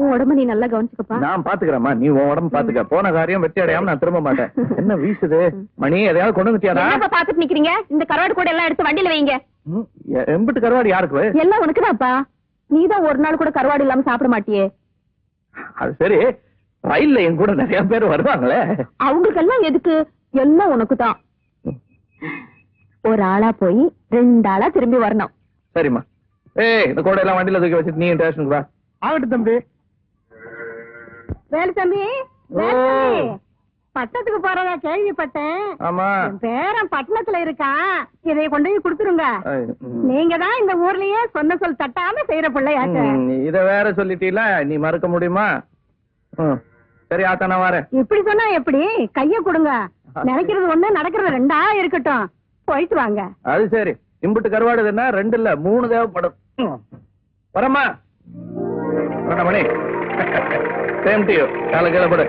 உன் உடம்ப நீ நல்லா கவனிச்சுக்கப்பா. நான் பாத்துக்கிறேம்மா. நீ உன் உடம்பு பாத்துக்க. போன காரியம் வெற்றி அடையாம நான் திரும்ப மாட்டேன். என்ன வீசுது? மணி எதையாவது கொண்டு வந்துட்டியாடா? என்னப்பா பாத்துட்டு நிக்கிறீங்க? இந்த கருவாடு கூட எல்லாம் எடுத்து வண்டியில வைங்க. எம்பிட்டு கருவாடு யாருக்கு? எல்லாம் உனக்குதான்ப்பா. நீதான் ஒரு நாள் கூட கருவாடு இல்லாம சாப்பிட மாட்டியே. அது சரி. ரயில்ல என் கூட நிறைய பேர் வருவாங்களே. அவங்களுக்கெல்லாம் எதுக்கு? எல்லாம் உனக்குதான். ஒரு ஆளா போய் ரெண்டு ஆளா திரும்பி வரணும். சரிம்மா. ஏய் இந்த கூட எல்லாம் வண்டியில தூக்கி வச்சுட்டு நீ ஸ்டேஷனுக்கு வா. ஆகட்டும் தம்பி. வேலு தம்பி பட்டத்துக்கு போறதா கேள்விப்பட்டேன். பேரன் பட்டணத்துல இருக்கான் இதை கொண்டு போய் கொடுத்துருங்க. நீங்க தான் இந்த ஊர்லயே சொந்த சொல் தட்டாம செய்யற பிள்ளையாச்ச இத வேற சொல்லிட்டீல நீ மறக்க முடியுமா? சரி ஆத்தா நான் வரேன். இப்படி சொன்னா எப்படி? கைய கொடுங்க. நினைக்கிறது ஒண்ணு நடக்கிறது ரெண்டா இருக்கட்டும். போயிட்டு வாங்க. அது சரி. இம்புட்டு கருவாடுதுன்னா ரெண்டு இல்ல மூணு தேவைப்படும். வரமா மணி. சேம் டு யூ காலை கீழே போடு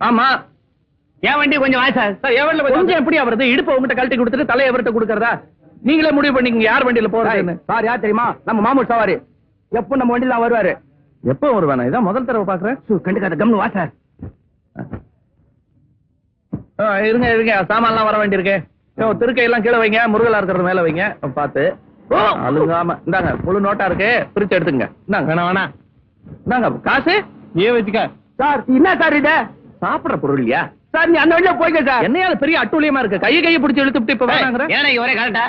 ஆமா. என் வண்டி கொஞ்சம் கொஞ்சம் எப்படி அவரது இடுப்பை உங்ககிட்ட கழட்டி கொடுத்துட்டு தலையை அவர்கிட்ட கொடுக்கறதா? நீங்களே முடிவு பண்ணிக்கங்க யார் வண்டியில போறதுன்னு. சார் யார் தெரியுமா? நம்ம மாமூல் சவாரி. எப்போ நம்ம வண்டியில வருவாரு? எப்போ வருவானா? இதான் முதல் தடவை பாக்குறேன் கண்டுக்காத கம்னு வா சார். இருங்க இருங்க. சாமான்லாம் வர வேண்டியிருக்கு. திருக்கையெல்லாம் கீழே வைங்க. முருகலா இருக்கிறது மேல வைங்க. பார்த்து. அழுங்காம இந்தாங்க முழு நோட்டா இருக்கு. பிரிச்சு எடுத்துங்க. இந்தாங்க வேணா வேணா. இந்தாங்க காசு? ஏ வச்சுக்க. சார் என்ன சார் இது? சாப்பிடுற பொருள் இல்லையா? சார் நீ அந்த வழியா போய்க்க சார். என்னையாவது பெரிய அட்டூழியமா இருக்கு? கையை கையை பிடிச்சு இழுத்துட்டு இப்ப வேணாங்கிற? ஏன்னா ஒரே கரெக்டா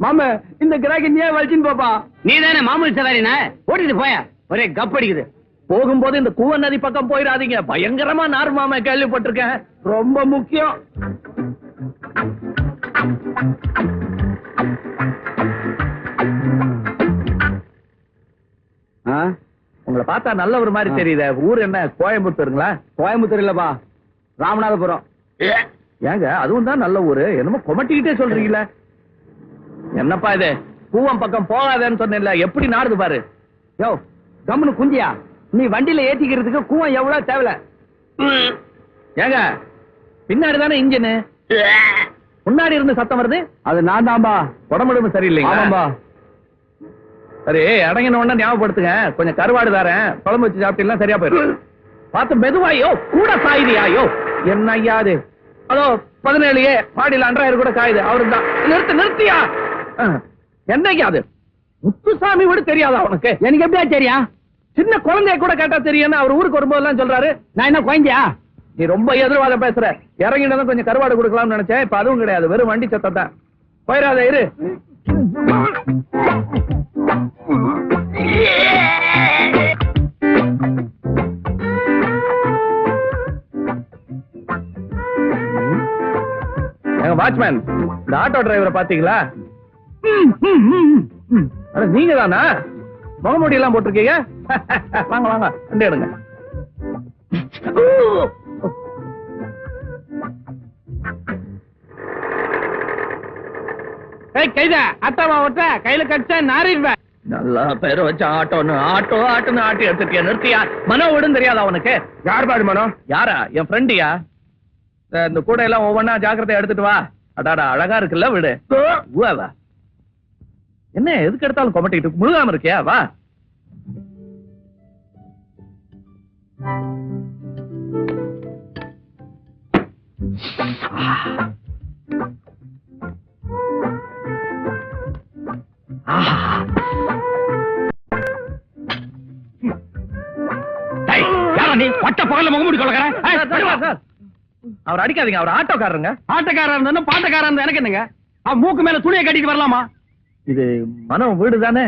மாமு இந்த கிராக்கி நீயே வலிச்சின்னு போப்பா. நீ தானே மாமூல் சவாரினா ஓட்டிட்டு போய? ஒரே கப் அடிக்குது. போகும்போது இந்த கூவன் நதி பக்கம் போயிடாதீங்க. பயங்கரமா நார் மாமா கேள்விப்பட்டிருக்கேன். ரொம்ப முக்கியம். ஆ, உங்களை பார்த்தா நல்ல ஒரு மாதிரி தெரியுதே. ஊர் என்ன? கோயம்புத்தூருங்களா? கோயம்புத்தூர் இல்லப்பா ராமநாதபுரம் ஏங்க அதுவும் தான் நல்ல ஊரு. என்னமோ கொமட்டிக்கிட்டே சொல்றீங்களே என்னப்பா இது? கூவம் பக்கம் போகாதேன்னு சொன்னேன்ல. எப்படி நாடுது பாரு. யோ கம்னு குந்தியா. நீ வண்டியில ஏத்திக்கிறதுக்கு கூவம் எவ்வளவு தேவையில்ல ஏங்க பின்னாடி தானே இன்ஜின்? முன்னாடி இருந்து சத்தம் வருது? அது நான் தான்பா. உடம்புடம்பு சரியில்லைங்களா? ஆமாம்பா. சரி அடங்கின உடனே ஞாபகப்படுத்துங்க. கொஞ்சம் கருவாடு தரேன். குழம்பு வச்சு சாப்பிட்டீங்கன்னா சரியா போயிடும். பார்த்து மெதுவாயோ கூட சாயுதியாயோ? என்ன ஐயா அது? அதோ பதினேழு ஏ பாடியில் அன்றாயிரம் கூட காயுது தான் நிறுத்து நிறுத்தியா? என்னய்யா அது? முத்துசாமி கூட தெரியாதா உனக்கு? எனக்கு எப்படியா தெரியும்? சின்ன குழந்தைய கூட கேட்டா தெரியும்னு அவர் ஊருக்கு வரும்போதெல்லாம் சொல்றாரு. நான் என்ன குழந்தையா? நீ ரொம்ப எதிர்வாதம் பேசுற. இறங்கினதும் கொஞ்சம் கருவாடு கொடுக்கலாம்னு நினைச்சேன். இப்ப அதுவும் கிடையாது. வெறும் வண்டி சத்தம் தான். போயிடாத இரு. வாட்ச்மேன் இந்த ஆட்டோ டிரைவரை பாத்தீங்களா நீங்க தானா முகமூடி எல்லாம் போட்டிருக்கீங்க? வாங்க வாங்க வண்டி எடுங்க. கைத அத்தாவா ஒட்ட கையில கடிச்சா நாரிடுவேன் நல்லா பேர் வச்ச ஆட்டோன்னு ஆட்டோ ஆட்டோன்னு ஆட்டி எடுத்துட்டியா நிறுத்தியா? மனோ விடும் தெரியாதா உனக்கு? யார் பாடு மனோ? யாரா? என் ஃப்ரெண்டியா இந்த கூட எல்லாம் ஒவ்வொன்னா ஜாக்கிரதை எடுத்துட்டு வா. அடாடா அழகா இருக்குல்ல விடு. என்ன எதுக்கு எடுத்தாலும் கொமட்டிட்டு முழுகாம இருக்கியா? வா. அவர் அடிக்காதீங்க. அவர் ஆட்டோக்காரருங்க. ஆட்டக்காரன் இருந்தா பாட்டக்காரன் இருந்தா எனக்கு என்னங்க? மூக்கு மேல துணியை கட்டிட்டு வரலாமா? இது மனோ வீடு தானே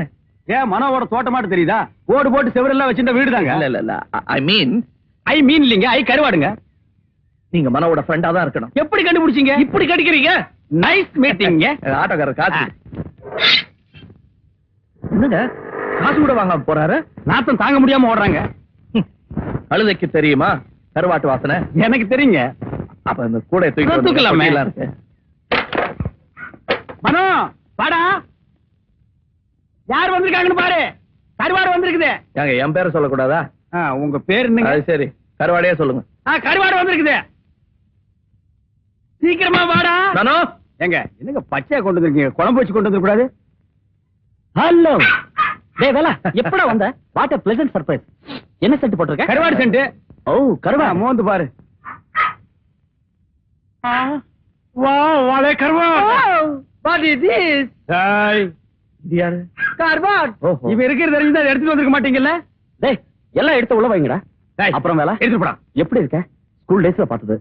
ஏன் மனோவோட தோட்டமாட்டு தெரியுதா? ஓடு போட்டு செவரெல்லாம் வச்சிருந்த வீடு தாங்க இல்ல இல்ல. இல்ல ஐ மீன் ஐ மீன் இல்லைங்க ஐ கருவாடுங்க. நீங்க மனோவோட ஃப்ரெண்டா தான் இருக்கணும். எப்படி கண்டுபிடிச்சீங்க? இப்படி கடிக்கிறீங்க? நைஸ் மீட்டிங்க ஆட்டோக்காரர் காசு என்னங்க? காசு கூட வாங்க போறாரு? நாத்தம் தாங்க முடியாம ஓடுறாங்க. ஹம். கழுதைக்கு தெரியுமா? கருவாட்டு வாசனை? எனக்கு தெரியுங்க. அப்ப இந்த கூட தூக்கி தூக்கலாமே. கொட்டிலாம் இருக்கு. மனோ வாடா. யார் வந்திருக்காங்கன்னு பாரு. கருவாடு வந்திருக்குது. ஏங்க என் பேரை சொல்லக்கூடாதா? ஆ, உங்க பேர் என்னங்க? அது சரி. கருவாடையே சொல்லுங்க. ஆ, கருவாடு வந்திருக்குது. சீக்கிரமா வாடா. நானோ எங்க என்னங்க பச்சையா கொண்டு வந்திருக்கீங்க? குழம்பு வச்சு கொண்டு வந்து கூடாது ஹலோ. டேய் வேலா எப்படா வந்த? வாட் a pleasant சர்ப்ரைஸ் என்ன செட் போட்டிருக்க? கருவாடு சென்ட் ஓ கருவா மோந்து பாரு. வா வாழை கருவா வாட் இஸ் திஸ் டேய் இது யாரு? கருவாட் ஓஹோ. இவ இருக்கிறது தெரிஞ்சு அதை எடுத்துட்டு வந்திருக்க மாட்டீங்கல்ல? டேய் எல்லாம் எடுத்து உள்ள வைங்கடா. அப்புறம் வேலா? எடுத்து போடா. எப்படி இருக்க? ஸ்கூல் டேஸ்ல பார்த்தது.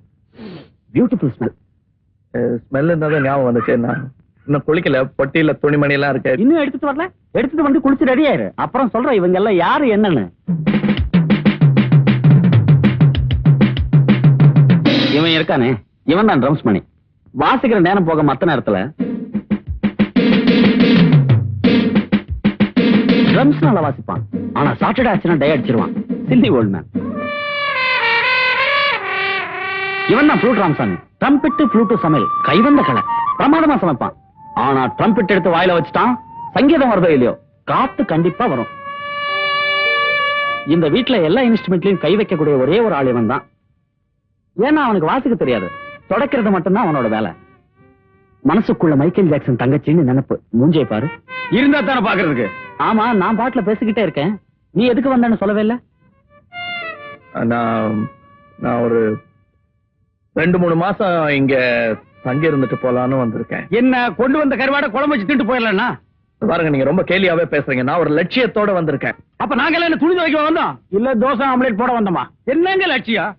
பியூட்டிஃபுல் ஸ்மெல் ஸ்மெல் இருந்தாதான் ஞாபகம் வந்துச்சு. நான் இன்னும் குளிக்கல. பொட்டியில துணிமணி எல்லாம் இருக்கு. இன்னும் எடுத்துட்டு வரல? எடுத்துட்டு வந்து குளிச்சு ரெடி ஆயிரு. அப்புறம் சொல்றேன் இவங்க எல்லாம் யாரு என்னன்னு. இவன் இருக்கானே. இவன் தான் ட்ரம்ஸ் மணி. வாசிக்கிற நேரம் போக மத்த நேரத்துல ட்ரம்ஸ் நல்லா வாசிப்பான். ஆனா சாட்டர்டே ஆச்சுன்னா டை அடிச்சிருவான். சில்லி ஓல்ட் மேன் இவன் தான் ஃப்ளூட் ராம்சாமி ட்ரம்பிட்டு ஃப்ளூட்டு சமையல். கைவந்த கலை. பிரமாதமா சமைப்பான். ஆனா ட்ரம்பிட் எடுத்து வாயில வச்சுட்டான் சங்கீதம் வருதோ இல்லையோ காத்து கண்டிப்பா வரும். இந்த வீட்டுல எல்லா இன்ஸ்ட்ருமெண்ட்லயும் கை வைக்கக்கூடிய ஒரே ஒரு ஆள் இவன் தான். ஏன்னா அவனுக்கு வாசிக்க தெரியாது. தொடக்கிறது மட்டும்தான் அவனோட வேலை. மனசுக்குள்ள மைக்கேல் ஜாக்சன் தங்கச்சின்னு நினைப்பு. மூஞ்சே பாரு. இருந்தா தானே பாக்குறதுக்கு ஆமா நான் பாட்டுல பேசிக்கிட்டே இருக்கேன். நீ எதுக்கு வந்தேன்னு சொல்லவே இல்ல? நான் நான் ஒரு ரெண்டு மூணு மாசம் இங்க தங்கி இருந்துட்டு போலான்னு வந்திருக்கேன். என்ன கொண்டு வந்த கருவாடை குழம்பு வச்சு தின்ட்டு போயிடலன்னா? பாருங்க நீங்க ரொம்ப கேலியாவே பேசுறீங்க. நான் ஒரு லட்சியத்தோட வந்திருக்கேன். அப்ப நாங்க எல்லாம் என்ன துணி துவைக்க வந்தோம்? இல்ல தோசை ஆம்லெட் போட வந்தோமா? என்னங்க லட்சியம்?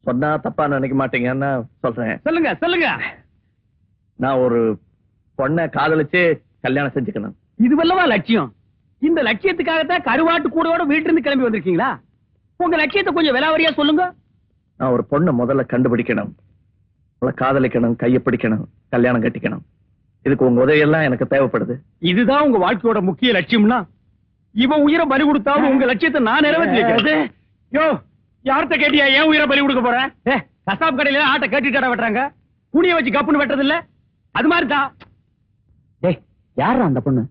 சொன்னா தப்பா நினைக்க மாட்டீங்கன்னு சொல்றேன். சொல்லுங்க சொல்லுங்க. நான் ஒரு பொண்ணை காதலிச்சு கல்யாணம் செஞ்சுக்கணும். இதுவல்லவா லட்சியம்? இந்த லட்சியத்துக்காகத்தான் கருவாட்டு கூடோட வீட்டுல இருந்து கிளம்பி வந்திருக்கீங்களா? உங்க லட்சியத்தை கொஞ்சம் விலாவரியா சொல்லுங்க. நான் ஒரு பொண்ணை முதல்ல கண்டுபிடிக்கணும். அவளை காதலிக்கணும் கையை பிடிக்கணும் கல்யாணம் கட்டிக்கணும். இதுக்கு உங்க உதவியெல்லாம் எனக்கு தேவைப்படுது. இதுதான் உங்க வாழ்க்கையோட முக்கிய லட்சியம்னா. இவன் உயிரை பலி கொடுத்தாவது உங்க லட்சியத்தை நான் நிறைவேற்றி யோ யார்கிட்ட கேட்டியா? ஏன் உயிரை பலி கொடுக்க போறேன் ஏ கசாப் கடையில ஆட்டை கட்டிட்டு வெட்டுறாங்க? குனிய வச்சு கப்புன்னு வெட்டுறது இல்ல அது மாதிரி தான் டேய் யாரா அந்த பொண்ணு?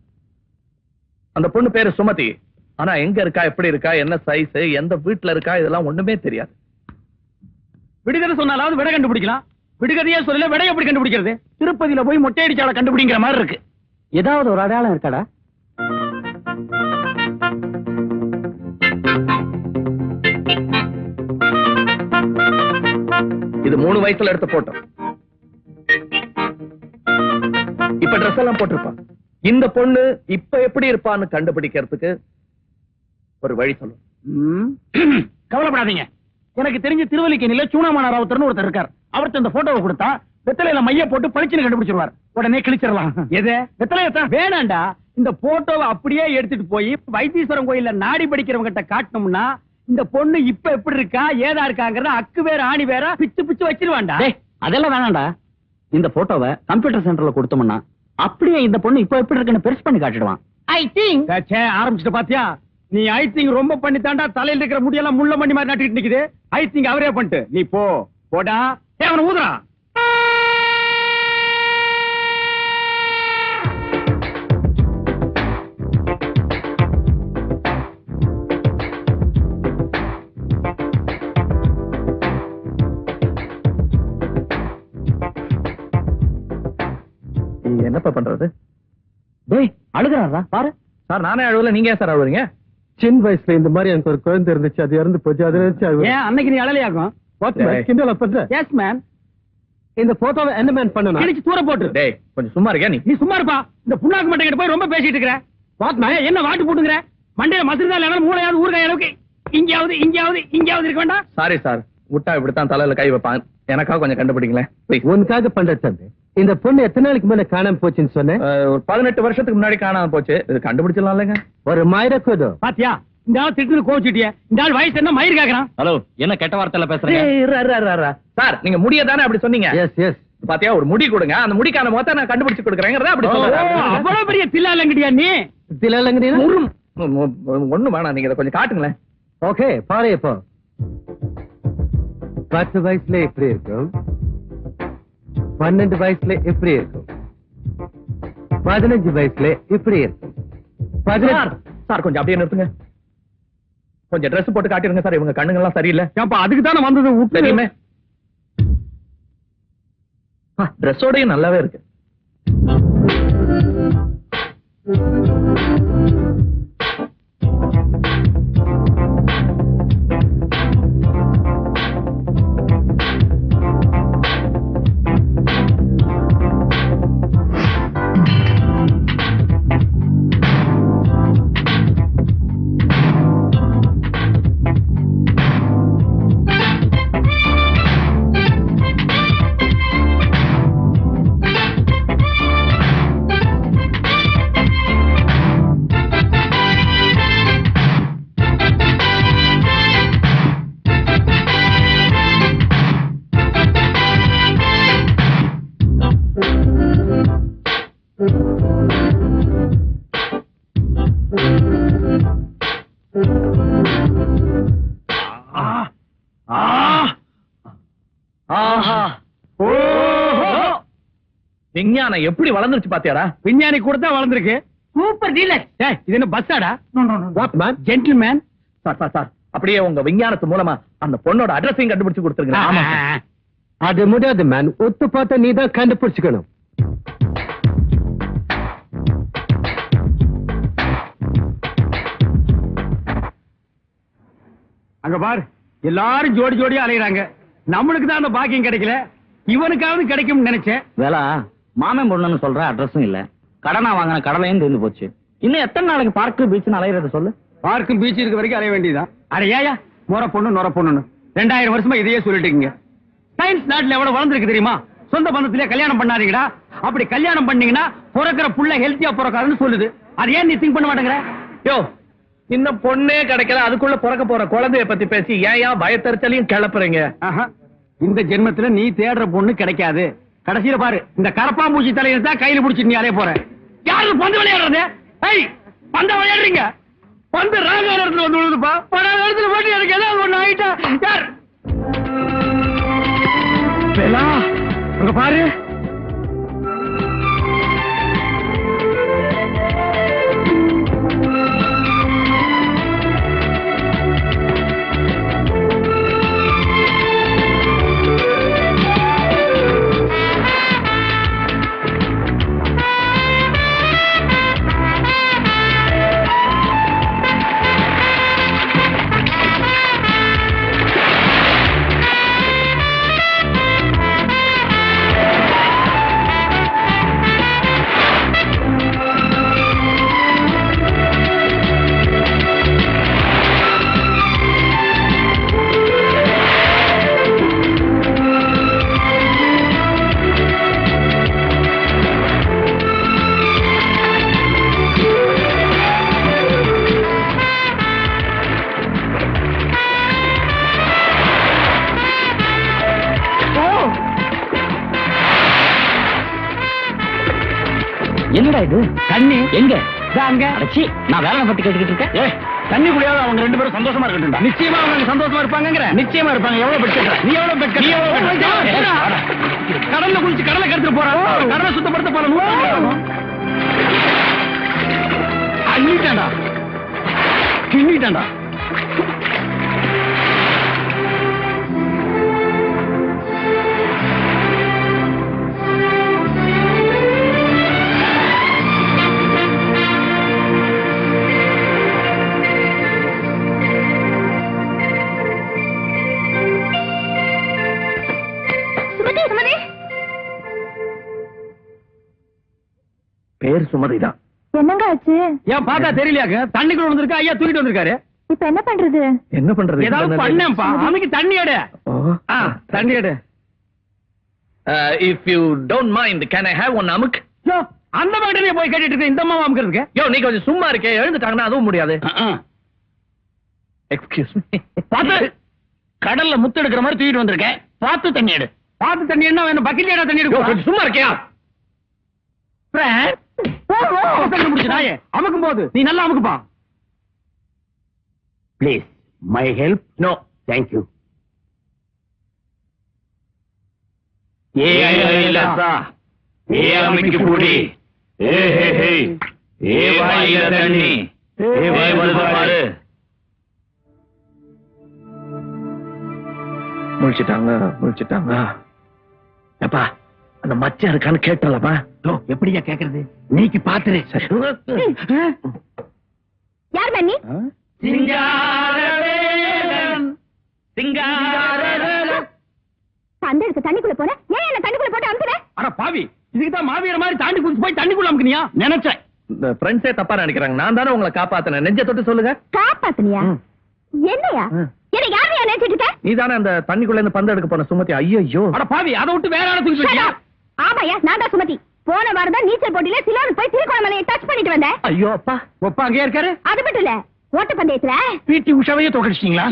அந்த பொண்ணு பேரு சுமதி. ஆனா எங்க இருக்கா எப்படி இருக்கா என்ன சைஸ் எந்த வீட்டுல இருக்கா இதெல்லாம் ஒண்ணுமே தெரியாது. விடுகதை சொன்னாலாவது விடை கண்டுபிடிக்கலாம். விடுகதையே சொல்லல விடை எப்படி கண்டுபிடிக்கிறது? திருப்பதியில போய் மொட்டை அடிச்சால கண்டுபிடிங்கிற மாதிரி இருக்கு. ஏதாவது ஒரு அடையாளம் இருக்காடா? இது மூணு வயசுல எடுத்த போட்டோம் இப்ப ட்ரெஸ் எல்லாம் போட்டிருப்பான். இந்த பொண்ணு இப்ப எப்படி இருப்பான்னு கண்டுபிடிக்கிறதுக்கு ஒரு வழி சொல்லும் ம். கவலைப்படாதீங்க. எனக்கு தெரிஞ்ச திருவல்லிக்கேணியில சூனாமான ராவுத்தர்னு ஒருத்தர் இருக்கார். அவர்ட்ட இந்த போட்டோவை கொடுத்தா வெத்தலையில மைய போட்டு பளிச்சுன்னு கண்டுபிடிச்சிருவார். உடனே கிழிச்சிடலாம். எது? வெத்தலையத்தான் வேணாண்டா. இந்த போட்டோவை அப்படியே எடுத்துட்டு போய் வைத்தீஸ்வரன் கோயில்ல நாடி படிக்கிறவங்க கிட்ட காட்டணும்னா இந்த பொண்ணு இப்ப எப்படி இருக்கா ஏதா இருக்காங்கறத அக்கு வேற ஆணி வேற பிச்சு பிச்சு வச்சிருவான்டா டேய் அதெல்லாம் வேணாம்டா இந்த போட்டோவை கம்ப்யூட்டர் சென்டர்ல கொடுத்தோம்னா அப்படியே இந்த பொண்ணு இப்ப எப்படி இருக்குன்னு பெருசு பண்ணி காட்டிடுவான். ஐ திங்க் ச்சே, ஆரம்பிச்சுட்டு பாத்தியா? நீ ஐ திங்க் ரொம்ப பண்ணி தாண்டா தலையில இருக்கிற முடியெல்லாம் முள்ள மணி மாதிரி நட்டுக்கிட்டு நிக்குது. ஐ திங்க் அவரே பண்ணிட்டு. நீ போ. போடா. ஏ அவனை ஊதுறா என்னப்பா பண்றது? டேய் அழுகுறாரா? பாரு. சார் நானே அழுவல நீங்க ஏன் சார் அழுவுறீங்க சின்ன வயசுல இந்த மாதிரி எனக்கு ஒரு குழந்தை இருந்துச்சு அது இறந்து போச்சு அதை ஏன் அன்னைக்கு நீ அழலையாகும் டேய். கிண்டல பண்ற எஸ் மேன் இந்த போட்டோவை என்ன மேன் பண்ணணும்? கிழிச்சு தூர போட்டு டேய் கொஞ்சம் சும்மா இருக்கியா நீ? நீ சும்மா இருப்பா. இந்த புண்ணாக்கு மட்டை கிட்ட போய் ரொம்ப பேசிட்டு இருக்கிற. வாட்மா என்ன வாட்டு போட்டுங்கிற? மண்டையில மசிறுதா இல்லைனா மூளையாவது ஊறுகாய் அளவுக்கு இங்கயாவது இங்கயாவது இங்கயாவது இருக்க வேண்டாம். சாரி சார் விட்டா இப்படித்தான் தலையில கை வைப்பான் எனக்காக கொஞ்சம் கண்டுபிடிங்களேன். உனக்காக பண்ற தம்பி. இந்த பொண்ணு எத்தனை நாளைக்கு முன்ன காணாம போச்சுன்னு சொன்னேன்? ஒரு பதினெட்டு வருஷத்துக்கு முன்னாடி காணாம போச்சு. இது கண்டுபிடிச்சிடலாம் இல்லைங்க? ஒரு மாயிரக்கூதோ பாத்தியா? இந்த ஆள் திட்டு கோச்சிட்டிய இந்த ஆள் வயசு என்ன மயிர் கேக்குறான்? ஹலோ என்ன கெட்ட வார்த்தையில பேசுறீங்க. சார் நீங்க முடிய தானே அப்படி சொன்னீங்க? எஸ் எஸ் பாத்தியா ஒரு முடி கொடுங்க. அந்த முடிக்கான மொத்த நான் கண்டுபிடிச்சு கொடுக்குறேங்கிறத அப்படி அவ்வளவு பெரிய தில்லா இல்லங்கடியா நீ? ஒண்ணு வேணாம். நீங்க இதை கொஞ்சம் காட்டுங்களேன். ஓகே பாரு இப்போ. பத்து வயசுல எப்படி இருக்கும். பன்னெண்டு வயசுல எப்படி இருக்கும்? பதினஞ்சு வயசுல இப்படி இருக்கும்? சார் கொஞ்சம் அப்படியே நிறுத்துங்க. கொஞ்சம் Dress போட்டு காட்டிருங்க சார் இவங்க கண்ணுங்க எல்லாம் சரியில்லை அதுக்கு தானே வந்தது தெரியுமே. ட்ரெஸ்ஸோடயும் நல்லாவே இருக்கு. விஞ்ஞானம் எப்படி வளர்ந்துருச்சு பாத்தியாடா? விஞ்ஞானி கூட தான் வளர்ந்துருக்கு. சூப்பர் டீலர் இது என்ன பஸ்ஸாடா what man gentleman sir sir sir அப்படியே உங்க விஞ்ஞானத்து மூலமா அந்த பொண்ணோட அட்ரஸையும் கண்டுபிடிச்சு கொடுத்துருங்க. அது முடியாது மேன் ஒத்து பார்த்து நீ தான் கண்டுபிடிச்சுக்கணும். அங்க பார் எல்லாரும் ஜோடி ஜோடியா அலையறாங்க. நம்மளுக்கு தான் அந்த பாக்கியம் கிடைக்கல. இவனுக்காவது கிடைக்கும்னு நினைச்சேன். வேலா மாமன் பொண்ணுன்னு சொல்ற அட்ரஸும் இல்ல. கடனா வாங்கின கடலையும் தீர்ந்து போச்சு. இன்னும் எத்தனை நாளைக்கு பார்க்கு பீச்சுன்னு அலையிறது சொல்லு? பார்க்கும் பீச் இருக்க வரைக்கும் அலைய வேண்டியதுதான். அட ஏயா நுர பொண்ணு நுர பொண்ணுன்னு. ரெண்டாயிரம் வருஷமா இதையே சொல்லிட்டீங்க. சயின்ஸ் நாட்டுல எவ்வளவு வளர்ந்துருக்கு தெரியுமா? சொந்த பந்தத்திலே கல்யாணம் பண்ணாதீங்கடா. அப்படி கல்யாணம் பண்ணீங்கன்னா பிறக்கிற புள்ள ஹெல்த்தியா பிறக்காதுன்னு சொல்லுது. அது ஏன் நீ திங்க் பண்ண மாட்டேங்கிற? யோ இன்னும் பொண்ணே கிடைக்கல அதுக்குள்ள பிறக்க போற குழந்தைய பத்தி பேசி ஏன் பயத்தறிச்சலையும் கிளப்புறீங்க. ஆஹா. இந்த ஜென்மத்துல நீ தேடுற பொண்ணு கிடைக்காது. கடைசியில பாரு இந்த கரப்பாம்பூச்சி தலையை தான் கையில புடிச்சு நீ அலைய போற. யாரு பந்து விளையாடுறது? ஐய் பந்த விளையாடுறீங்க? பந்து ராக இடத்துல வந்து விழுதுப்பா. படாத இடத்துல போட்டு எனக்கு ஏதாவது ஒண்ணு ஆயிட்டா? யார்? பாரு. இது? தண்ணி எங்க? அங்க? அடச்சி நான் வேலை பத்தி கேட்டுக்கிட்டு இருக்கேன். தண்ணி குடியாத அவங்க ரெண்டு பேரும் சந்தோஷமா இருக்கட்டும்டா. நிச்சயமா அவங்க சந்தோஷமா இருப்பாங்கங்கற. நிச்சயமா இருப்பாங்க. எவ்வளவு பெட் கட்டுற நீ எவ்வளவு பெட் கட்டுற நீ எவ்வளவு கடல்ல குளிச்சு கடலை கெடுத்து போறான் கடலை சுத்தப்படுத்த போறான் அள்ளிட்டான்டா. கிண்ணிட்டான்டா சுமதிதான். என்னங்க ஆச்சு? ஏன் பார்த்தா தெரியலையாக்க தண்ணிக்குள்ள வந்திருக்கா ஐயா தூக்கிட்டு வந்திருக்காரு. இப்ப என்ன பண்றது? என்ன பண்றது? ஏதாவது பண்ணேன்ப்பா. அமைக்கு தண்ணி எடு. ஆ, தண்ணி எடு. If you don't mind can I have one அமுக்? யோ, அந்த மாதிரி போய் கேட்டுட்டு இருக்க இந்த அம்மா அமுக்கிறதுக்கு? யோ நீ கொஞ்சம் சும்மா இருக்கே. எழுந்துட்டாங்கன்னா அதுவும் முடியாது. எக்ஸ்கியூஸ் மீ பார்த்து. கடல்ல முத்து எடுக்கிற மாதிரி தூக்கிட்டு வந்திருக்கேன். பார்த்து தண்ணி எடு. பார்த்து தண்ணி என்ன வேணும்? பக்கெட் தண்ணி எடுக்கும் கொஞ்சம் சும்மா இருக்கியா? போது நீ நல்லா அமுக்குப்பா. பிளீஸ் மை கூடி. ஏ வாய் வருது பாரு முழிச்சிட்டாங்க முழிச்சிட்டாங்க எப்பா அந்த மச்சான் இருக்கான்னு கேட்டலாமா யோ, எப்படியா கேக்குறது? நீக்கு பாத்துரு. யார் மன்னி பந்தலுக்கு தண்ணிக்குள்ள போன? ஏன் என்ன தண்ணிக்குள்ள போட்டு அமுக்குற அட பாவி இதுக்கு தான் மாவீர மாதிரி தாண்டி குதிச்சு போய் தண்ணிக்குள்ள அமுக்குனியா? நினைச்சேன். இந்த ஃப்ரெண்ட்ஸே தப்பா நினைக்கிறாங்க. நான் தானே உங்களை காப்பாத்தினேன். நெஞ்ச தொட்டு சொல்லுங்க. காப்பாத்துனியா. என்னையா. என்ன யாரையா நினைச்சிட்டு இருக்க? நீ தானே அந்த தண்ணிக்குள்ள இருந்து பந்து எடுக்க போன சுமதி? ஐயோ அட பாவி அதை விட்டு வேற ஆளை தூக்கி Shut வச்சியா up. ஆமாயா நான் தான் சுமதி. போன வாரம் தான் நீச்சல் போட்டியில சிலோன் போய் திருக்கோணமலையை டச் பண்ணிட்டு வந்தேன். ஐயோ அப்பா ஒப்பா அங்கே இருக்காரு? அது மட்டும் இல்ல ஓட்ட பந்தயத்துல பிடி உஷாவையே தோக்கடிச்சிட்டீங்களா?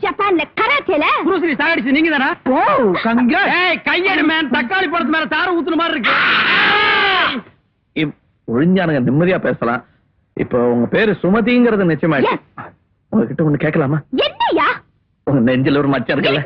ஜப்பான்ல கராச்சேல. குருஸ்ரீ சாகடிச்சு நீங்க தானா ஓ கங்க. ஏய் கையெடு மேன் தக்காளி பழத்து மேல தார ஊத்துன மாதிரி இருக்கு. ஒழிஞ்சானுங்க நிம்மதியா பேசலாம். இப்போ உங்க பேரு சுமதிங்கிறது நிச்சயமாயிடுச்சு. உங்ககிட்ட ஒண்ணு கேட்கலாமா? என்னையா உங்க நெஞ்சில ஒரு மச்சம் இருக்குல்ல.